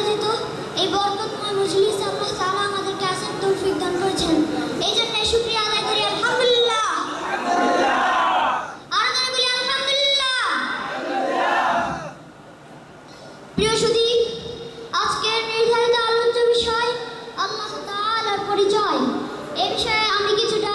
আয়োজিত এই বরকতময় মজলিস আল্লাহ তাআলা আমাদেরকে আসার তৌফিক দান করেছেন। এই জন্য শুকরিয়া আদায় করি, আলহামদুলিল্লাহ। আর ধরে বলি, আলহামদুলিল্লাহ। প্রিয় সুধী, আজকের নির্ধারিত আলোচ্য বিষয় আল্লাহ তাআলার পরিচয়। এই বিষয়ে আমি কিছুটা